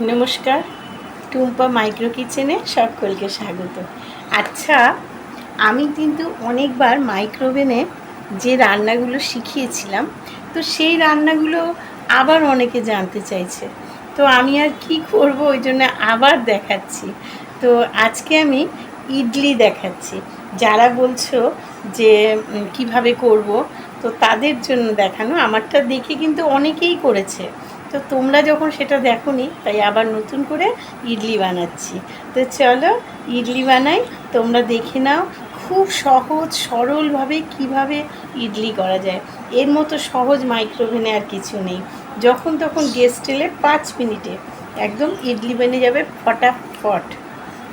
নমস্কার, টুম্পা মাইক্রো কিচেনে সকলকে স্বাগত। আচ্ছা আমি কিন্তু অনেকবার মাইক্রোওভেনে যে রান্নাগুলো শিখিয়েছিলাম, তো সেই রান্নাগুলো আবার অনেকে জানতে চাইছে। তো আমি আর কি করব ওই জন্য আবার দেখাচ্ছি। তো আজকে আমি ইডলি দেখাচ্ছি। যারা বলছো যে কীভাবে করব, তো তাদের জন্য দেখানো। আমারটা দেখে কিন্তু অনেকেই করেছে। তো তোমরা যখন সেটা দেখোনি, তাই আবার নতুন করে ইডলি বানাচ্ছি। তো চলো ইডলি বানাই, তোমরা দেখে নাও খুব সহজ, সরলভাবে কীভাবে ইডলি করা যায়। এর মতো সহজ মাইক্রোওভেনে আর কিছু নেই। যখন তখন গেস্ট এলে পাঁচ মিনিটে একদম ইডলি বেনে যাবে ফটাফট।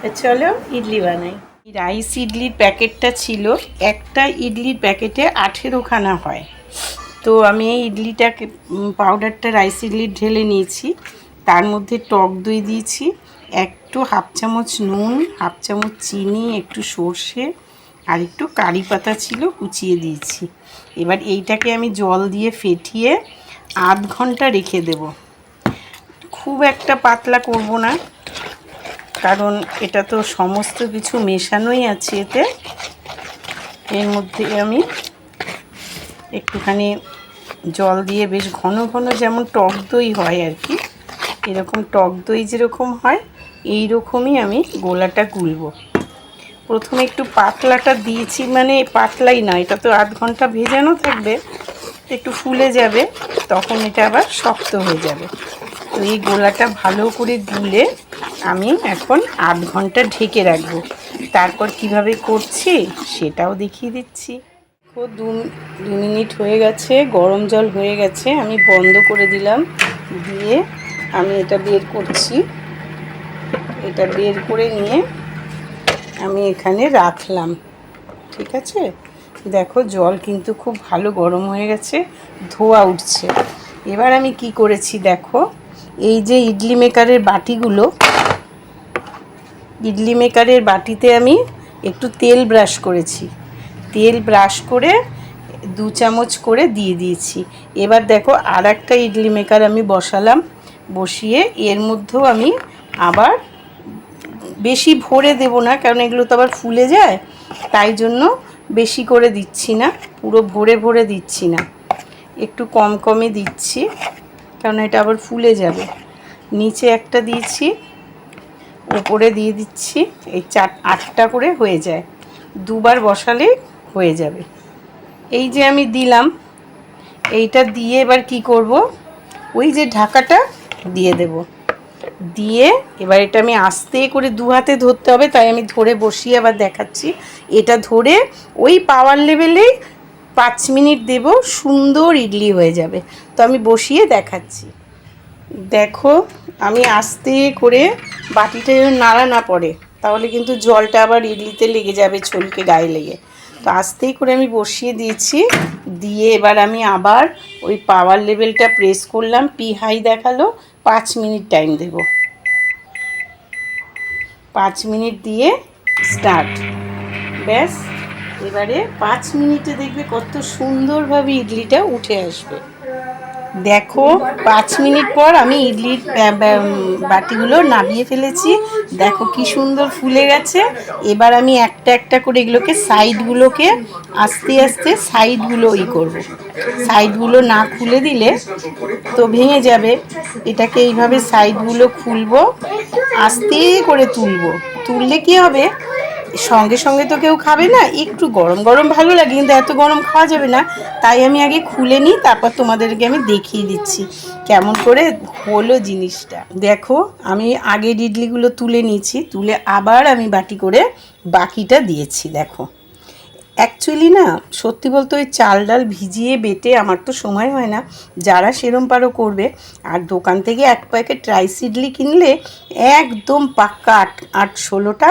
তো চলো ইডলি বানাই। রাইস ইডলির প্যাকেটটা ছিল, একটা ইডলির প্যাকেটে আঠেরোখানা হয়। তো আমি এই ইডলিটাকে পাউডারটা রাইস ইডলি ঢেলে নিয়েছি। তার মধ্যে টক দই দিয়েছি, একটু হাফ চামচ নুন হাফ চামচ চিনি, একটু সর্ষে আর একটু কারি পাতা ছিল, কুচিয়ে দিয়েছি। এবার এইটাকে আমি জল দিয়ে ফেটিয়ে আধ ঘণ্টা রেখে দেব। খুব একটা পাতলা করব না, কারণ এটা তো সমস্ত কিছু মেশানোই আছে এতে। এর মধ্যে আমি একটুখানি জল দিয়ে বেশ ঘন ঘন যেমন টক দই হয় আর কি, এরকম টক দই যেরকম হয় এই রকমই আমি গোলাটা গুলব। প্রথমে একটু পাতলাটা দিয়েছি মানে পাতলাই নয় এটা তো আধ ঘণ্টা ভেজানো থাকবে, একটু ফুলে যাবে, তখন এটা আবার শক্ত হয়ে যাবে। তো এই গোলাটা ভালো করে গুলে আমি এখন আধ ঘণ্টা ঢেকে রাখব। তারপর কীভাবে করছি সেটাও দেখিয়ে দিচ্ছি। দেখো, দু দু মিনিট হয়ে গেছে, গরম জল হয়ে গেছে, আমি বন্ধ করে দিলাম, দিয়ে আমি এটা বের করছি। এটা বের করে নিয়ে আমি এখানে রাখলাম, ঠিক আছে? দেখো, জল কিন্তু খুব ভালো গরম হয়ে গেছে, ধোয়া উঠছে। এবার আমি কি করেছি দেখো, এই যে ইডলি মেকারের বাটিগুলো, ইডলি মেকারের বাটিতে আমি একটু তেল ব্রাশ করেছি। তেল ব্রাশ করে দু চামচ করে দিয়ে দিয়েছি। এবার দেখো আর একটা ইডলি মেকার আমি বসালাম, বসিয়ে এর মধ্যেও আমি আবার বেশি ভরে দেব না, কারণ এগুলো তো আবার ফুলে যায়, তাই জন্য বেশি করে দিচ্ছি না, পুরো ভরে ভরে দিচ্ছি না। একটু কম কমে দিচ্ছি, কারণ এটা আবার ফুলে যাবে। নিচে একটা দিয়েছি উপরে দিয়ে দিচ্ছি, এই চার, আটটা করে হয়ে যায়। দুবার বসালে হয়ে যাবে। এই যে আমি দিলাম, এইটা দিয়ে এবার কি করব? ওই যে ঢাকাটা দিয়ে দেব। দিয়ে এবার এটা আমি আস্তে করে দু হাতে ধরতে হবে, তাই আমি ধরে বসিয়ে আবার দেখাচ্ছি। এটা ধরে ওই পাওয়ার লেভেলেই পাঁচ মিনিট দেব, সুন্দর ইডলি হয়ে যাবে। তো আমি বসিয়ে দেখাচ্ছি। দেখো, আমি আস্তে করে বাটিটা নাড়া না পড়ে, তাহলে কিন্তু জলটা আবার ইডলিতে লেগে যাবে ছলকে গায়ে লেগে। তো আস্তেই করে আমি বসিয়ে দিয়েছি। দিয়ে এবার আমি আবার ওই পাওয়ার লেভেলটা প্রেস করলাম পি হাই দেখাল, পাঁচ মিনিট টাইম দেব। পাঁচ মিনিট দিয়ে স্টার্ট ব্যাস, এবারে পাঁচ মিনিটে দেখবে কত সুন্দরভাবে ইডলিটা উঠে আসবে। দেখো, পাঁচ মিনিট পর আমি ইডলির বাটিগুলো নামিয়ে ফেলেছি। দেখো কি সুন্দর ফুলে গেছে। এবার আমি একটা একটা করে এগুলোকে সাইডগুলোকে আস্তে আস্তে সাইডগুলো ই করব। সাইডগুলো না খুলে দিলে তো ভেঙে যাবে। এটাকে এইভাবে সাইডগুলো খুলবো, আস্তে করে তুলবো। তুললে কি হবে? সঙ্গে সঙ্গে তো কেউ খাবে না, একটু গরম গরম ভালো লাগে, কিন্তু এত গরম খাওয়া যাবে না। তাই আমি আগে খুলে নিই, তারপর তোমাদেরকে আমি দেখিয়ে দিচ্ছি কেমন করে হলো জিনিসটা। দেখো, আমি আগের ইডলিগুলো তুলে নিয়েছি, তুলে আবার আমি বাটি করে বাকিটা দিয়েছি, দেখো। অ্যাকচুয়ালি না, সত্যি বলতে ওই চাল ডাল ভিজিয়ে বেটে আমার তো সময় হয় না, যারা সেরম পারো করবে। আর দোকান থেকে এক প্যাকেট রাইস ইডলি কিনলে একদম পাক্কা আট আট, ষোলোটা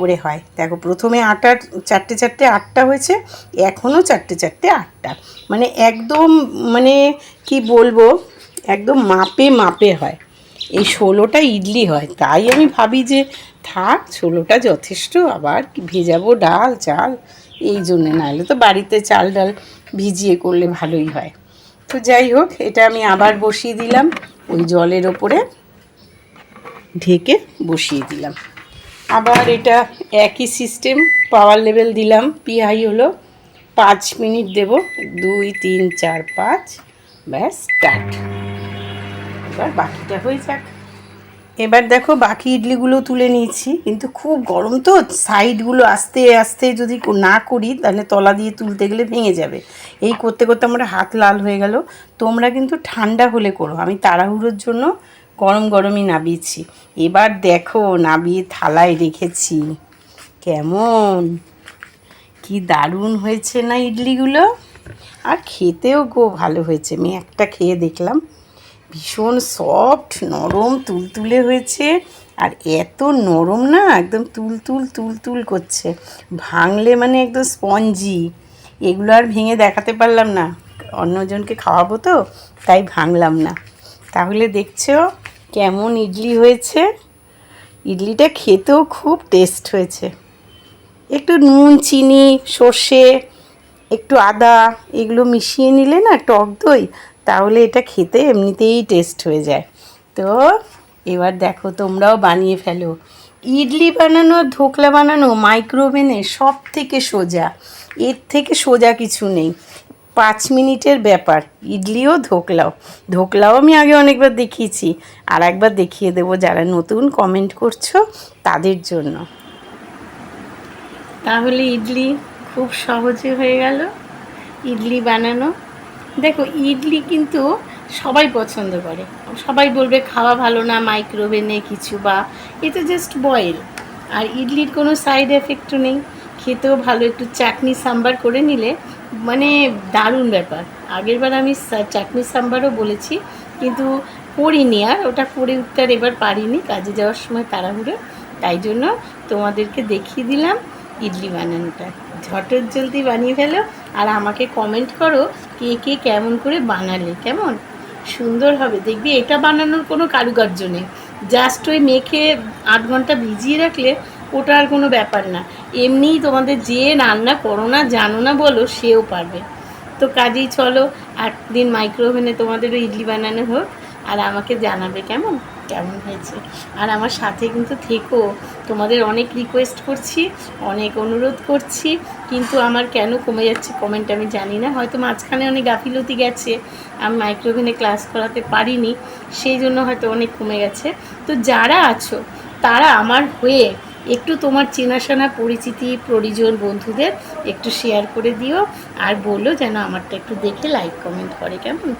করে হয়। দেখো, প্রথমে আটার চারটে চারটে আটটা হয়েছে, এখনও চারটে চারটে আটটা। মানে একদম মানে কি বলব, একদম মাপে মাপে হয়। এই ষোলোটা ইডলি হয়। তাই আমি ভাবি যে, থাক, ষোলোটা যথেষ্ট, আবার ভেজাবো ডাল, চাল, এই জন্যে। নাহলে তো বাড়িতে চাল ডাল ভিজিয়ে করলে ভালোই হয়। তো যাই হোক, এটা আমি আবার বসিয়ে দিলাম। ওই জলের ওপরে ঢেকে বসিয়ে দিলাম। আবার এটা একই সিস্টেম পাওয়ার লেভেল দিলাম পিআই হলো পাঁচ মিনিট দেব, দুই, তিন, চার, পাঁচ, ব্যাস স্টার্ট এবার বাকিটা হয়ে যাক। এবার দেখো বাকি ইডলিগুলো তুলে নিয়েছি, কিন্তু খুব গরম তো সাইডগুলো আস্তে আস্তে যদি না করি, তাহলে তলা দিয়ে তুলতে গেলে ভেঙে যাবে। এই করতে করতে আমার হাত লাল হয়ে গেল। তোমরা কিন্তু ঠান্ডা হলে করো, আমি তাড়াহুড়োর জন্য গরম গরমই নাবিয়েছি। এবার দেখো নাবিয়ে থালায় রেখেছি। কেমন? কি দারুণ হয়েছে না ইডলিগুলো? আর খেতেও গো ভালো হয়েছে। আমি একটা খেয়ে দেখলাম, ভীষণ সফট নরম, তুলতুলে হয়েছে। আর এত নরম না, একদম তুলতুল তুলতুল করছে। ভাঙলে মানে একদম স্পঞ্জি এগুলো আর ভেঙে দেখাতে পারলাম না। অন্যজনকে খাওয়াবো তো, তাই ভাঙলাম না। তাহলে দেখছ কেমন ইডলি হয়েছে? ইডলিটা খেতেও খুব টেস্ট হয়েছে। একটু নুন, চিনি, সর্ষে, একটু আদা, এগুলো মিশিয়ে নিলে না টক দই, তাহলে এটা খেতে এমনিতেই টেস্ট হয়ে যায়। তো এবার দেখো তোমরাও বানিয়ে ফেলো। ইডলি বানানো, ধোকলা বানানো মাইক্রোওভেনে সব থেকে সোজা। এর থেকে সোজা কিছু নেই। পাঁচ মিনিটের ব্যাপার। ইডলিও ধোকলাও। ধোকলাও আমি আগে অনেকবার দেখিয়েছি। আর একবার দেখিয়ে দেবো যারা নতুন কমেন্ট করছ তাদের জন্য। তাহলে ইডলি খুব সহজে হয়ে গেল। ইডলি বানানো। দেখো, ইডলি কিন্তু সবাই পছন্দ করে। সবাই বলবে খাওয়া ভালো না মাইক্রোওভেনে কিছু বা এটা জাস্ট বয়েল আর ইডলির কোনো সাইড এফেক্টও নেই। খেতেও ভালো, একটু চাটনি, সাম্বার করে নিলে মানে দারুণ ব্যাপার। আগেরবার আমি চাটনি সাম্বারও বলেছি, কিন্তু করিনি আর, ওটা করে উঠতে আর এবার পারিনি, কাজে যাওয়ার সময় তাড়াহুড়ো। তাই জন্য তোমাদেরকে দেখিয়ে দিলাম ইডলি বানানোটা। ঝটর জলদি বানিয়ে ফেলো, আর আমাকে কমেন্ট করো কে কে কেমন করে বানালে, কেমন? সুন্দর হবে। দেখবি এটা বানানোর কোনো কারুকার্য নেই। জাস্ট ওই মেখে আধ ঘণ্টা ভিজিয়ে রাখলে ওটা আর কোনো ব্যাপার না। এমনিই তোমাদের যে রান্না করো না, জানো না বলো, সেও পারবে। তো কাজেই চলো একদিন মাইক্রোওভেনে তোমাদেরও ইডলি বানানো হোক, আর আমাকে জানাবে কেমন? কেমন হয়েছে? আর আমার সাথে কিন্তু থেকো। তোমাদের অনেক রিকোয়েস্ট করছি, অনেক অনুরোধ করছি, কিন্তু আমার কেন কমে যাচ্ছে কমেন্ট আমি জানি না। হয়তো মাঝখানে অনেক গাফিলতি গেছে, আমি মাইক্রোওভেনে ক্লাস করাতে পারিনি, সেই জন্য হয়তো অনেক কমে গেছে। তো যারা আছো, তারা আমার হয়ে একটু তোমার চেনাশোনা, পরিচিতি পরিজন বন্ধুদের একটু শেয়ার করে দিও আর বলো যেন আমারটা একটু দেখে লাইক কমেন্ট করে, কেমন?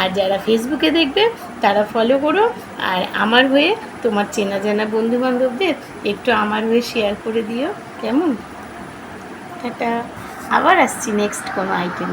আর যারা ফেসবুকে দেখবে, তারা ফলো করো আর আমার হয়ে তোমার চেনা জানা বন্ধু বান্ধবদের একটু আমার হয়ে শেয়ার করে দিও, কেমন? টাটা। আবার আসছি নেক্সট কোনো আইটেম